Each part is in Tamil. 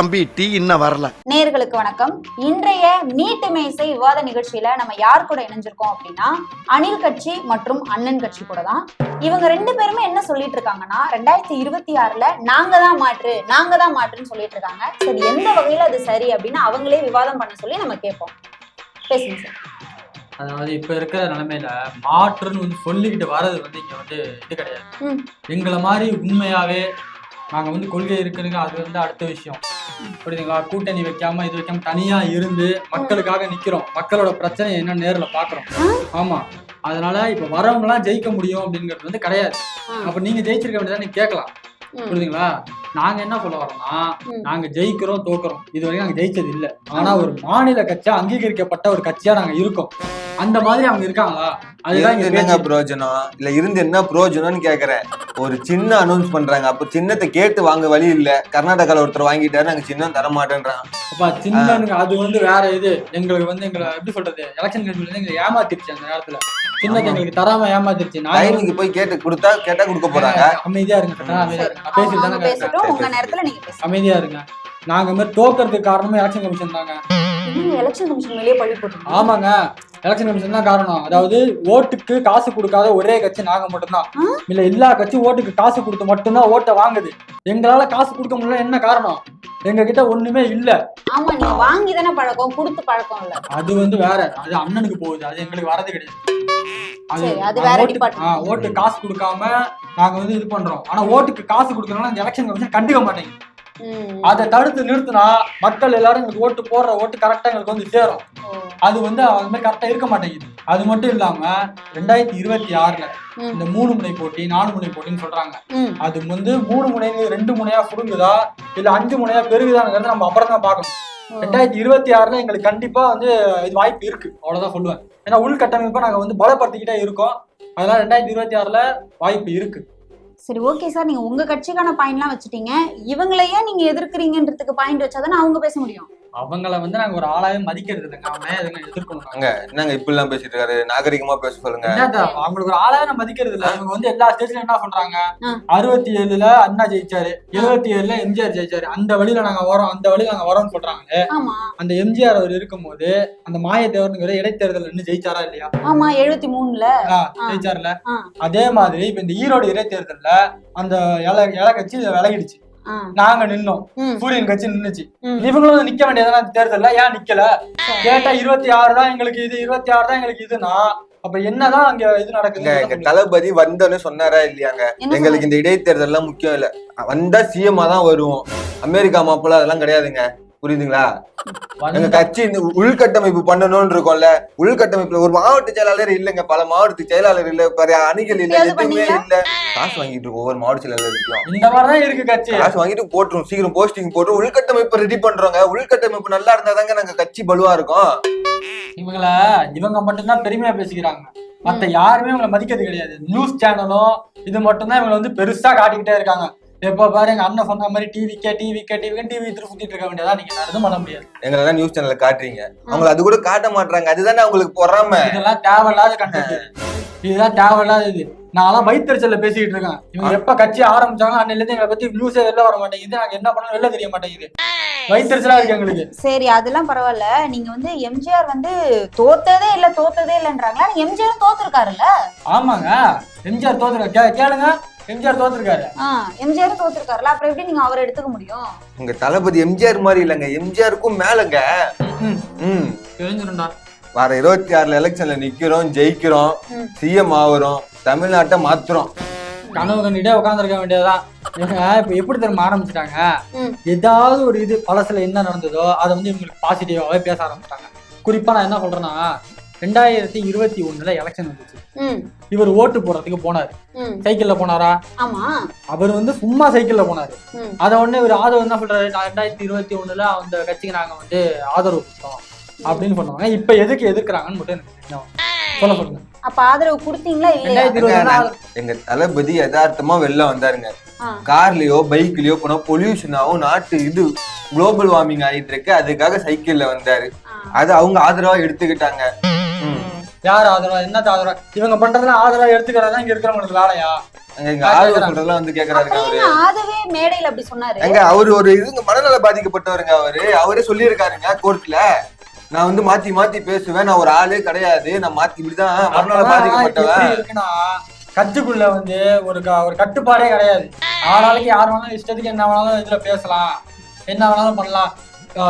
தம்பி டீ இன்னும் வரல. நேர்களுக்கு வணக்கம். இன்றைய நீட்டு மேசை விவாத நிகழ்ச்சியில நம்ம யார் கூட இணைஞ்சிருக்கோம் அப்படின்னா அணில் கட்சி மற்றும் அண்ணன் கட்சி கூட தான். இவங்க ரெண்டு பேருமே என்ன சொல்லிட்டு இருக்காங்கன்னா ரெண்டாயிரத்தி இருபத்தி ஆறுல நாங்க தான் மாற்று நாங்க தான் மாற்றுன்னு சொல்லிட்டு இருக்காங்க. சரி எந்த வகையில அது சரி அப்படின்னு அவங்களே விவாதம் பண்ண சொல்லி நம்ம கேட்போம். பேசுங்க சார். அதாவது இப்ப இருக்கிற நிலைமையில மாற்றுன்னு வந்து சொல்லிக்கிட்டு வர்றது வந்து இங்க வந்து இது கிடையாது. எங்களை மாதிரி உண்மையாவே நாங்க வந்து கொள்கை இருக்குதுங்க அது வந்து அடுத்த விஷயம். புரியுதுங்களா கூட்டணி வைக்காம இது வைக்காம தனியா இருந்து மக்களுக்காக நிக்கிறோம். மக்களோட பிரச்சனை என்ன நேர்ல பாக்குறோம் ஆமா. அதனால இப்ப வரவங்க எல்லாம் ஜெயிக்க முடியும் அப்படிங்கிறது வந்து கிடையாது. அப்ப நீங்க ஜெயிச்சிருக்க வேண்டியதா நீங்க கேட்கலாம். புரியுதுங்களா? நாங்க என்ன சொல்ல வரோம்னா. நாங்க ஜெயிக்கிறோம் தோக்குறோம். இது வரைக்கும் நாங்க ஜெயிச்சது இல்ல. ஆனா ஒரு மாநில கட்சியா அங்கீகரிக்கப்பட்ட ஒரு கட்சியா நாங்க இருக்கோம். அந்த மாதிரி அவங்க இருக்காங்களா? அதுதான் என்னங்க. பிரயோஜனம் இல்ல இருந்து என்ன பிரயோஜனம்னு கேக்குறேன். ஒரு சின்ன அனௌன்ஸ் பண்றாங்க. அப்ப சின்னத்தை கேட்டு வாங்க வழி இல்ல. கர்நாடகால ஒருத்தர் வாங்கிட்டாரு நாங்க சின்னம் தர மாட்டேன்றாங்க அப்பா சின்னனுங்க அது வந்து வேற இது. எங்களுக்கு வந்து எங்களை எப்படி சொல்றது? எலெக்ஷன் கமிஷன் வந்து எங்களை ஏமாத்திருச்சு அந்த நேரத்துல. சின்னத்தை எங்களுக்கு தராம ஏமாத்திருச்சு. நான் போய் கேட்டு கொடுத்தா கேட்டா கொடுக்க போறாங்க. அமைதியா இருங்க அமைதியா இருங்க. பேசிட்டு நீங்க பேசுங்க. அமைதியா இருங்க. நாங்க இந்த மாதிரி தோக்கறதுக்கு காரணமே எலெக்ஷன் கமிஷன் தாங்க. நீங்க எலெக்ஷன் கமிஷன் மேலேயே பழி போட்டுருக்கீங்க. ஆமாங்க. எலெக்ஷன் கமிஷன் தான் காரணம். அதாவது ஓட்டுக்கு காசு கொடுக்காத ஒரே கட்சி நாங்க மட்டும்தான்? இல்ல எல்லா கட்சியும் ஓட்டுக்கு காசு கொடுத்து மட்டும்தான் ஓட்டை வாங்குது. எங்களால காசு கொடுக்க முடியல என்ன காரணம்? எங்க கிட்ட ஒண்ணுமே இல்ல. ஆமா நீங்க வாங்கி தானே பழக்கம் கொடுத்து பழக்கம் இல்ல. அது வந்து வேற. அது அண்ணனுக்கு போகுது. அது எங்களுக்கு வரது கிடையாது. அது வேற ஓட்டு- காசு கொடுக்காம நாங்க வந்து இது பண்றோம். ஆனா ஓட்டுக்கு காசு கொடுக்கறதுனால அந்த எலெக்ஷன் கமிஷன் கண்டுக்க மாட்டேங்குது. அதை தடுத்து நிறுத்தினா மக்கள் எல்லாரும் எங்களுக்கு ஓட்டு போடுற ஓட்டு கரெக்டா எங்களுக்கு வந்து சேரும். அது வந்து அது மாதிரி கரெக்டா இருக்க மாட்டேங்குது. அது மட்டும் இல்லாம ரெண்டாயிரத்தி இருபத்தி ஆறுல. இந்த மூணு முனை போட்டி நாலு முனை போட்டின்னு சொல்றாங்க. அது வந்து மூணு முனைங்க ரெண்டு முனையா சுருங்குதா இல்ல அஞ்சு முனையா பெருகுதாங்கிறத நம்ம அப்புறம் தான் பார்க்கணும் ரெண்டாயிரத்தி இருபத்தி ஆறுல எங்களுக்கு கண்டிப்பா வந்து இது வாய்ப்பு இருக்கு. அவ்வளவுதான் சொல்லுவேன். ஏன்னா உள்கட்டமைப்பை நாங்க வந்து பலப்படுத்திக்கிட்டே இருக்கோம். அதனால ரெண்டாயிரத்தி இருபத்தி ஆறுல வாய்ப்பு இருக்கு. சரி ஓகே சார் நீங்க உங்க கட்சிக்கான பாயிண்ட்லாம் வச்சுட்டீங்க. இவங்களையே நீங்க எதிர்க்கிறீங்கன்றதுக்கு பாயிண்ட் வச்சாதானே அவங்க பேச முடியும். அவங்கள வந்து நாங்க ஒரு ஆளாவே மதிக்கிறது இல்லைங்க. அவன் எதுங்க எதிர்க்கணும் நாங்க. அங்க என்னங்க இப்படி எல்லாம் பேசிட்டு இருக்காரு நாகரிகமா பேச சொல்லுங்க. அவங்களுக்கு ஒரு ஆளாவே நம்ம மதிக்கிறது இல்ல. இவங்க வந்து எல்லா ஸ்டேஜ்ல என்ன பண்றாங்க ஆ. அறுபத்தி ஏழுல அண்ணா ஜெயிச்சாரு. எழுபத்தி ஏழுல எம்ஜிஆர் ஜெயிச்சாரு. அந்த வழியில நாங்க வரோம். அந்த வழியில நாங்க வரோம்னு சொல்றாங்க ஆமா. அந்த எம்ஜிஆர் அவர் இருக்கும்போது அந்த மாயத்தேவருங்கிற இடைத்தேர்தல் நின்னு ஜெயிச்சாரா இல்லையா? ஆமா எழுபத்தி மூணுல ஆ, ஜெயிச்சார்ல. ஆ. அதே மாதிரி இப்ப இந்த ஈரோடு இடைத்தேர்தல்ல அந்த இலை இலை கட்சி விலகிடுச்சு. நாங்க நின்னோம். சூரியன் கட்சி நின்னுச்சு. இவங்களும் வந்து நிக்க வேண்டியதானே தேர்தல்ல ஏன் நிக்கல? கேட்டா இருபத்தி ஆறு தான் எங்களுக்கு இது இருபத்தி ஆறு தான் எங்களுக்கு இதுனா அப்ப என்னதான் அங்க இது இங்க எங்க நடக்குது தளபதி வந்தோடனே சொன்னாரா இல்லையாங்க? எங்களுக்கு இந்த இடைத்தேர்தல் எல்லாம் முக்கியம் இல்ல. வந்தா சிஎம்மா தான் வருவோம். அமெரிக்கா மாப்பிள்ள அதெல்லாம் கிடையாதுங்க. புரியுதுங்களா? எங்க கட்சி இந்த உள்கட்டமைப்பு பண்ணணும்னு இருக்கோம்ல உள்கட்டமைப்புல ஒரு மாவட்ட செயலாளர் இல்லைங்க. பல மாவட்டத்துக்கு செயலாளர் இல்ல பெரிய அணிகள் இல்ல எதுவுமே? இல்ல. காசு வாங்கிட்டு இருக்கோம் ஒவ்வொரு மாவட்ட செயலாளருக்கும் இந்த மாதிரிதான் இருக்கு கட்சி. காசு வாங்கிட்டு போட்டுரும் சீக்கிரம் போஸ்டிங் போட்டு உள்கட்டமைப்பு ரெடி பண்றோங்க. உள்கட்டமைப்பு நல்லா இருந்தா தாங்க நாங்க கட்சி பலுவா இருக்கும். இவங்கள இவங்க மட்டும்தான் பெருமையா பேசிக்கிறாங்க. மத்த யாருமே இவங்களை மதிக்கிறது கிடையாது. நியூஸ் சேனலும் இது மட்டும்தான் இவங்களை வந்து பெருசா காட்டிக்கிட்டே இருக்காங்க. எப்ப பாரு எங்க அண்ணன் சொன்ன மாதிரி டிவிக்கே டிவிக்கே டிவிக்கே டிவி திருப்பி சுத்திட்டு இருக்க வேண்டியதா நீங்க வேற எதுவும் பண்ண முடியாது. எங்களெல்லாம் நியூஸ் சேனல்ல காட்டுறீங்க. அவங்கள அது கூட காட்ட மாட்டாங்க அதுதானே அவங்களுக்கு பொறாம. இதெல்லாம் தேவையில்லாத கண்டென்ட் இதுதான் தேவையில்லாத இது. நான்லாம் வயிற்றுச்சல்ல பேசிக்கிட்டு இருக்கேன். இவங்க எப்ப கட்சி ஆரம்பிச்சாங்க அன்னில இருந்து எங்களை பத்தி நியூஸே வெளில வர மாட்டேங்குது. நாங்க என்ன பண்ணணும் வெளில தெரிய மாட்டேங்குது. வயிற்றுச்சலா இருக்கு எங்களுக்கு. சரி அதெல்லாம் பரவாயில்ல. நீங்க வந்து எம்ஜிஆர் வந்து தோத்ததே இல்ல தோத்ததே இல்லைன்றாங்களா? எம்ஜிஆர் தோத்துருக்காருல்ல? ஆமாங்க. எம்ஜிஆர் தோத்துருக்காரு. கேளுங்க. எம்ஜிஆர் தோத்துருக்காரு. ஆ எம்ஜிஆர் தோத்துருக்காருல்ல அப்புறம் எப்படி நீங்க அவரை எடுத்துக்க முடியும்? உங்க தளபதி எம்ஜிஆர் மாதிரி இல்லைங்க. எம்ஜிஆருக்கும் மேலங்க. ம், ம். தெரிஞ்சிரும்டா. வர இருபத்தி ஆறுல எலெக்ஷன்ல நிக்கிறோம் ஜெயிக்கிறோம். சிஎம் ஆகுறோம் தமிழ்நாட்டை மாத்துறோம். கனவு கண்டிட்டே உட்காந்துருக்க வேண்டியதுதான். இப்ப எப்படி தெரியுமா ஆரம்பிச்சிட்டாங்க. ஏதாவது ஒரு இது பழசுல என்ன நடந்ததோ அதை வந்து இவங்களுக்கு பாசிட்டிவாவே பேச ஆரம்பிச்சிட்டாங்க. குறிப்பா நான் என்ன சொல்றேன்னா ரெண்டாயிரத்தி இருபத்தி ஒண்ணுல எலெக்ஷன் வந்துச்சு. ம். இவர் ஓட்டு போடுறதுக்கு போனாரு. ம். சைக்கிள்ல போனாரா? ஆமா. அவர் வந்து சும்மா சைக்கிள்ல போனாரு. அத உடனே இவர் ஆதரவு என்ன சொல்றாரு? நான் ரெண்டாயிரத்தி இருபத்தி ஒண்ணுல அந்த கட்சிக்கு நாங்க வந்து ஆதரவு கொடுத்தோம் அப்படின்னு சொன்னாங்க இப்ப எதுக்கு எதிர்க்கிறாங்கன்னு மட்டும் எனக்கு சொல்ல சொல்லுங்க. அப்ப ஆதரவு கொடுத்தீங்களா இல்லையா? எங்க தளபதி யதார்த்தமா வெளில வந்தாருங்க. கார்லயோ பைக்லயோ போனா பொல்யூஷன் ஆகும். நாட்டு இது குளோபல் வார்மிங் ஆயிட்டு இருக்கு. அதுக்காக சைக்கிள்ல வந்தாரு. அது அவங்க ஆதரவா எடுத்துக்கிட்டாங்க. யார் ஆதரவா? என்னத்த ஆதரவா? இவங்க பண்றதுலாம் ஆதரவா எடுத்துக்கிறதா? இங்க இருக்கிறவங்களுக்கு வேலையா? எங்க ஆதரவு சொல்றதெல்லாம் வந்து கேக்குறாருங்க அவரு. ஆதவே மேடையில அப்படி சொன்னாரு? எங்க அவரு ஒரு இதுங்க மனநல பாதிக்கப்பட்டவருங்க அவரு. அவரே சொல்லியிருக்காருங்க கோர்ட்ல. நான் வந்து மாத்தி மாத்தி பேசுவேன். நான் ஒரு ஆளே கிடையாது. நான் மாத்தி இப்படிதான் இப்ப பாதிக்கப்பட்டவன். கட்சிக்குள்ள வந்து ஒரு க- ஒரு கட்டுப்பாடே கிடையாது. ஆளாளுக்கு யார் வேணாலும் இஷ்டத்துக்கு என்ன வேணாலும் இதுல பேசலாம். என்ன வேணாலும் பண்ணலாம்.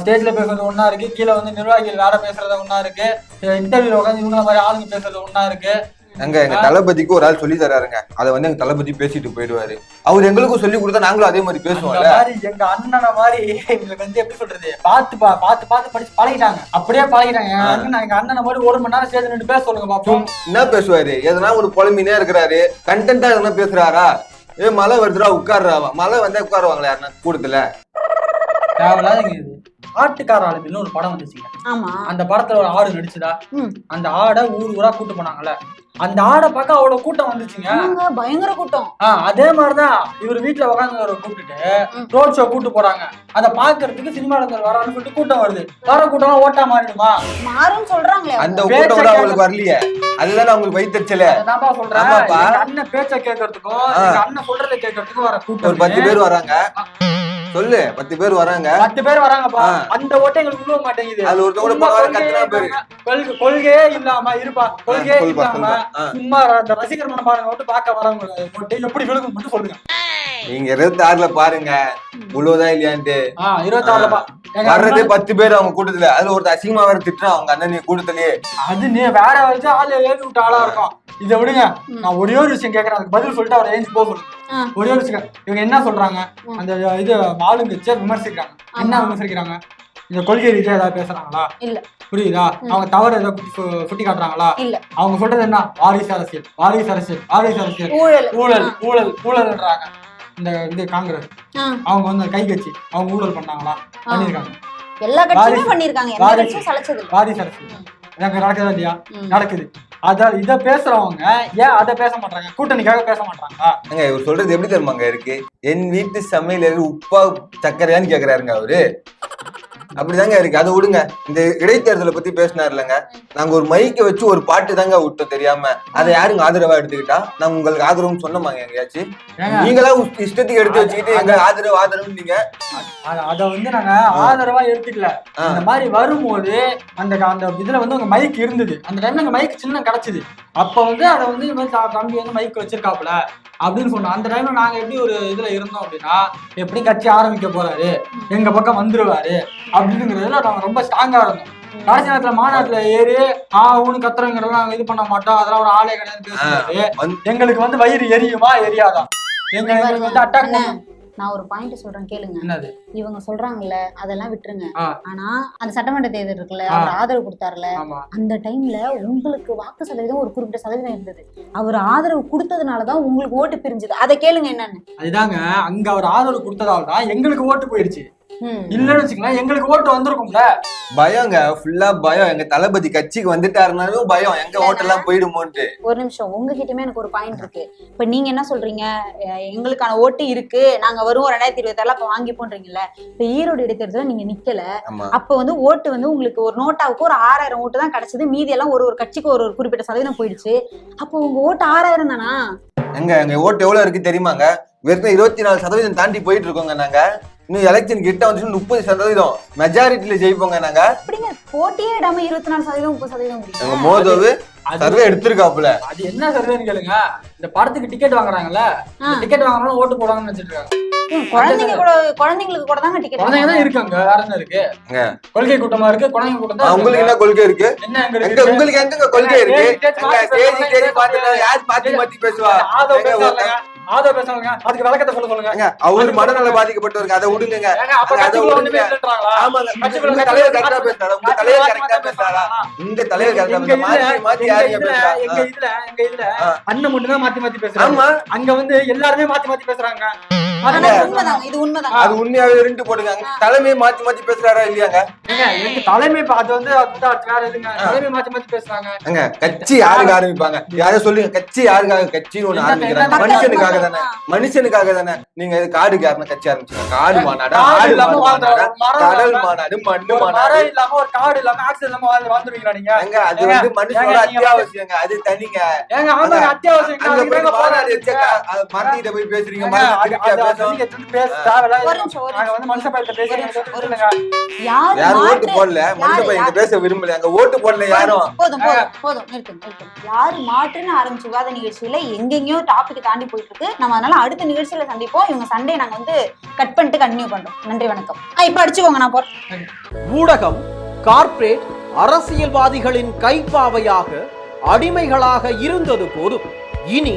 ஸ்டேஜ்ல பேசுறது ஒண்ணா இருக்கு. கீழே வந்து நிர்வாகிகள் வேற பேசுறது ஒண்ணா இருக்கு. இன்டர்வியூல உட்காந்து இவங்கள மாதிரி ஆளுங்க பேசுறது ஒண்ணா இருக்கு. எங்க எங்க தளபதிக்கு ஒரு ஆள் சொல்லி தராருங்க. அதை வந்து எங்க தளபதி பேசிட்டு போயிடுவாரு. அவர் எங்களுக்கும் சொல்லி கொடுத்தா நாங்களும் அதே மாதிரி பேசுவோம்ல? எங்க அண்ணனை மாதிரி எங்களுக்கு வந்து எப்படி சொல்றது? பார்த்து பா பார்த்து பார்த்து படிச்சு பழகிட்டாங்க. அப்படியே பழகிட்டாங்க. எங்க அண்ணன் மாதிரி ஒரு மணி நேரம் சேர்த்து நின்று பேச சொல்லுங்க பாப்போம். என்ன பேசுவாரு? எதனா ஒரு புலம்பினே இருக்கிறாரு. கண்டென்ட்டா எதனா பேசுறாரா? ஏ மழை வருதுடா உட்கார்றாவா மழை வந்தா உட்காருவாங்களா யாருன்னா கூடத்துல தேவையில்லாதங்க இது. ஆட்டுக்கார ஆளுமைன்னு ஒரு படம் வந்துச்சுங்க ஆமா. அந்த படத்துல ஒரு ஆடு நடிச்சுதா. அந்த ஆடை ஊர் ஊரா கூட்டு போனாங்கல்ல. அந்த ஆடை பார்க்க அவ்வளவு கூட்டம் வந்துச்சுங்க. பயங்கர கூட்டம். அதே மாதிரிதான் இவர் வீட்டுல உட்காந்து கூப்பிட்டுட்டு. ரோட் ஷோ கூட்டு போறாங்க. அதை பாக்குறதுக்கு சினிமால இருந்து வரான்னு சொல்லிட்டு கூட்டம் வருது. வர கூட்டம் ஓட்டா மாறிடுமா? மாறும் சொல்றாங்களே அந்த. கூட்டம் கூட அவங்களுக்கு வரலையே. அதுதானே அவங்களுக்கு வைத்தறிச்சல. அதான்ப்பா சொல்றேன். அண்ணன் பேச்ச கேட்கறதுக்கும் அண்ணன் சொல்றதை கேட்கறதுக்கும் வர ஒரு கூட்டம் பத்து பேர் வராங்க. சொல்லு பத்து பேர் வராங்க. பத்து பேர் வராங்கப்பா. அந்த ஓட்டை எங்களுக்கு உள்ள மாட்டேங்குது. அது கொள்கையே கத்துனா பேரு. கொள்கை- கொள்கையே இல்லாம இருப்பா கொள்கையே இல்லாம. சும்மா அந்த ரசிகர் மனப்பாடம் மட்டும் பார்க்க வரவங்க ஓட்டு எப்படி விழுகும் மட்டும் சொல்லுங்க. நீங்க இருபத்தி ஆறுல பாருங்க உழுவதா இல்லையான்ட்டு. ஆ இருபத்தாறுலப்பா. எங்க வர்றதே பத்து பேர் அவங்க கூட்டத்துல. அதுல ஒருத்தர் அசிங்கமா வேற திட்டுறான் அவங்க அண்ணன் கூட்டத்திலேயே. அது நீ வேற வச்சு ஆளு ஏறி விட்ட ஆளா இருக்கும் இதை விடுங்க. நான் ஒரே ஒரு விஷயம் கேக்குறேன். அதுக்கு பதில் சொல்லிட்டு அவர் ஏஞ்சி போக சொல்லுங்க. ஒரே ஒரு விஷயம். இவங்க என்ன சொல்றாங்க. அந்த இது ஆளுங்கட்சியை விமர்சிக்கிறாங்க. என்ன. விமர்சிக்கிறாங்க? இந்த கொள்கை ரீதியா ஏதாவது பேசுறாங்களா? இல்ல. புரியுதா? அவங்க தவறு ஏதாவது குட்டி சுட்டி காட்டுறாங்களா? இல்ல. அவங்க சொல்றது என்ன? வாரிசு அரசியல். வாரிசு அரசியல். வாரிசு அரசியல். ஊழல். ஊழல். ஊழல். ஊழல்ன்றாங்க. இந்த இது காங்கிரஸ். அவங்க வந்து கை கட்சி அவங்க ஊழல் பண்ணாங்களா? பண்ணிருக்காங்க எல்லா கட்சியுமே. பண்ணிருக்காங்க வாரிசு. கட்சியும் சலைச்சது நடக்குதா இல்லையா. நடக்குது. அத இத பேசுறவங்க ஏன் அதை பேச மாட்டாங்க கூட்டணிக்காக பேச மாட்டாங்களா ஏங்க இவர் சொல்றது எப்படி தெரியுமாங்க இருக்கு? என் வீட்டு சமையல் உப்பா சர்க்கரையான்னு கேக்குறாருங்க அவரு. அப்படிதாங்க இருக்கு. அதை விடுங்க. இந்த இடைத்தேர்தலை பத்தி பேசினார் இல்லைங்க நாங்க ஒரு மைக்க வச்சு ஒரு பாட்டு தாங்க விட்டோம் தெரியாம. அதை யாருங்க ஆதரவா எடுத்துக்கிட்டா? நாங்க உங்களுக்கு ஆதரவுன்னு சொன்னோமாங்க எங்கேயாச்சும் நீங்களா இஷ்டத்துக்கு எடுத்து வச்சுக்கிட்டு எங்க ஆதரவு ஆதரவு நீங்க? அத- வந்து நாங்க ஆதரவா எடுத்துக்கல. அந்த மாதிரி வரும்போது அந்த அந்த இதுல வந்து உங்க மைக் இருந்தது. அந்த டைம்ல எங்க மைக் சின்ன கிடைச்சது. அப்ப வந்து அதை வந்து இந்த மாதிரி தம்பி வந்து மைக் வச்சிருக்காப்புல அப்படின்னு சொன்னோம் அந்த டைம்ல நாங்க எப்படி ஒரு இதுல இருந்தோம் அப்படின்னா எப்படி கட்சி ஆரம்பிக்க போறாரு எங்க பக்கம் வந்துருவாரு அப்படிங்கிறதுல நாங்க ரொம்ப ஸ்ட்ராங்கா இருந்தோம். கடைசி நேரத்துல மாநாட்டுல ஏறி ஆ ஊனு கத்துறவங்க நாங்க இது பண்ண மாட்டோம் அதெல்லாம் ஒரு ஆளே கிடையாது எங்களுக்கு வந்து வயிறு எரியுமா எரியாதா? எங்க எங்களுக்கு வந்து அட்டாக் நான் ஒரு பாயிண்ட் சொல்றேன் கேளுங்க. இவங்க சொல்றாங்கல்ல அதெல்லாம் விட்டுருங்க. ஆனா அந்த சட்டமன்ற தேர்தல் இருக்குல்ல. அவர் ஆதரவு கொடுத்தாருல அந்த டைம்ல உங்களுக்கு வாக்கு சதவீதம் ஒரு குறிப்பிட்ட சதவீதம் இருந்தது. அவர் ஆதரவு கொடுத்ததுனாலதான் உங்களுக்கு ஓட்டு பிரிஞ்சுது. அதை கேளுங்க என்னன்னு. அதுதாங்க அங்க அவர் ஆதரவு கொடுத்ததால தான் எங்களுக்கு ஓட்டு போயிடுச்சு. இல்லன்னு வச்சுக்கலாம் எங்களுக்கு ஓட்டு வந்திருக்கும்ல. பயங்க ஃபுல்லா பயம். எங்க தளபதி கட்சிக்கு வந்துட்டாருனாலும் பயம். எங்க ஓட்டெல்லாம் போயிடுமோன்ட்டு. ஒரு நிமிஷம் உங்ககிட்டயுமே எனக்கு ஒரு பாயிண்ட் இருக்கு. இப்ப நீங்க என்ன சொல்றீங்க? எங்களுக்கான ஓட்டு இருக்கு. நாங்க வருவோம் ரெண்டாயிரத்தி இருபத்தி ஏழுல அப்ப வாங்கி போன்றீங்கல்ல இப்ப ஈரோடு இடைத்தேர்தல நீங்க நிக்கல. அப்ப வந்து ஓட்டு வந்து உங்களுக்கு ஒரு நோட்டாவுக்கு ஒரு ஆறாயிரம் ஓட்டு தான் கிடைச்சது. மீதி எல்லாம் ஒரு ஒரு கட்சிக்கு ஒரு ஒரு குறிப்பிட்ட சதவீதம் போயிடுச்சு. அப்போ உங்க ஓட்டு ஆறாயிரம் தானா? எங்க எங்க ஓட்டு எவ்வளவு இருக்கு தெரியுமாங்க? வெறும் இருபத்தி நாலு சதவீதம் தாண்டி போயிட்டு இருக்கோங்க நாங்க. இன்னும் எலெக்ஷன் கிட்ட வந்து முப்பது சதவீதம் மெஜாரிட்டில ஜெயிப்போங்க நாங்க. அப்படிங்க போட்டியே இடாம இருபத்தி நாலு சதவீதம் முப்பது சதவீதம் எங்க மோதவு சர்வே எடுத்திருக்காப்புல. அது என்ன சர்வேன்னு கேளுங்க. இந்த படத்துக்கு டிக்கெட் வாங்குறாங்கல்ல டிக்கெட் வாங்குறாலும் ஓட்டு போடாங்கன்னு வச்சுட்டு இருக்காங்க குழந்தைங்க கூட குழந்தைங்களுக்கு கூட தாங்க குழந்தைங்க தான் டிக்கெட் இருக்காங்க வேற என்ன இருக்கு. கொள்கை கூட்டமா இருக்கு குழந்தைங்க கூட்டம் உங்களுக்கு. என்ன கொள்கை இருக்கு? என்ன எங்க உங்களுக்கு எங்க கொள்கை இருக்கு? தேதி தேதி பார்த்துட்டு யார் மாத்தி மாத்தி பேசுவா? ஆதோ எங்க பேசுறாங்க ஆதோ பேசுறாங்க அதுக்கு விளக்கத்தை சொல்ல சொல்லுங்க. அவரு மனநல பாதிக்கப்பட்டவருக்கு அதை விடுங்க. தலைவர் கரெக்டா பேசுறாரா? உங்க தலைவர் கரெக்டா பேசுறாரா? உங்க தலைவர் கரெக்டா மாத்தி எங்க இதுல எங்க இதுல. அண்ணன் மட்டும் தான் மாத்தி மாத்தி பேசுறாங்க ஆமா. அங்க வந்து எல்லாருமே மாத்தி மாத்தி பேசுறாங்க. அது உண்மையாவே ரெண்டு தலைமையை மாத்தி மாத்தி பேசுறாரா இல்லையாங்க? எங்க தலைமை அது வந்து அதுதான் வேற எதுங்க. தலைமை மாத்தி மாத்தி பேசுறாங்க. அங்க கட்சி யாருக்கு ஆரம்பிப்பாங்க? யாரை சொல்லுங்க கட்சி யாருக்காக கட்சின்னு ஒண்ணு ஆரம்பிக்கிறாங்க. மனுஷனுக்காக தானே. மனுஷனுக்காக தானே. நீங்க இது காடுக்கு யாருன்னா கட்சி ஆரம்பிச்சீங்க? காடு மாநாடு? காடு ஆடு கடல் மாநாடு மண்ணு மாநாடு. இல்லாம ஒரு காடு இல்லாம ஆக்சிஜன் இல்லாம வாழ்ந்து வாழ்ந்துருவீங்களா நீங்க? அங்க அது வந்து மனுஷனோட அத்தியாவசியங்க. அது தனிங்க. அத்தியாவசியம் மரத்திட்ட போய் பேசுறீங்க யாரும் ஓட்டு மாற்று போடல? மனுஷ யாரு- பையன் இங்க பேச விரும்பல அங்க ஓட்டு போடல யாரும். போதும் போதும் போதும் நிறுத்து நிறுத்து யாரு மாற்றுன்னு ஆரம்பிச்ச விவாத நிகழ்ச்சியில எங்கெங்கயோ டாபிக் தாண்டி போயிட்டு இருக்கு நம்ம அதனால அடுத்த நிகழ்ச்சியில சந்திப்போம். இவங்க சண்டே நாங்க வந்து கட் பண்ணிட்டு கண்டினியூ பண்றோம். நன்றி வணக்கம். இப்ப அடிச்சுக்கோங்க நான் போறேன். ஊடகம் கார்ப்பரேட் அரசியல்வாதிகளின் கைப்பாவையாக அடிமைகளாக இருந்தது போதும். இனி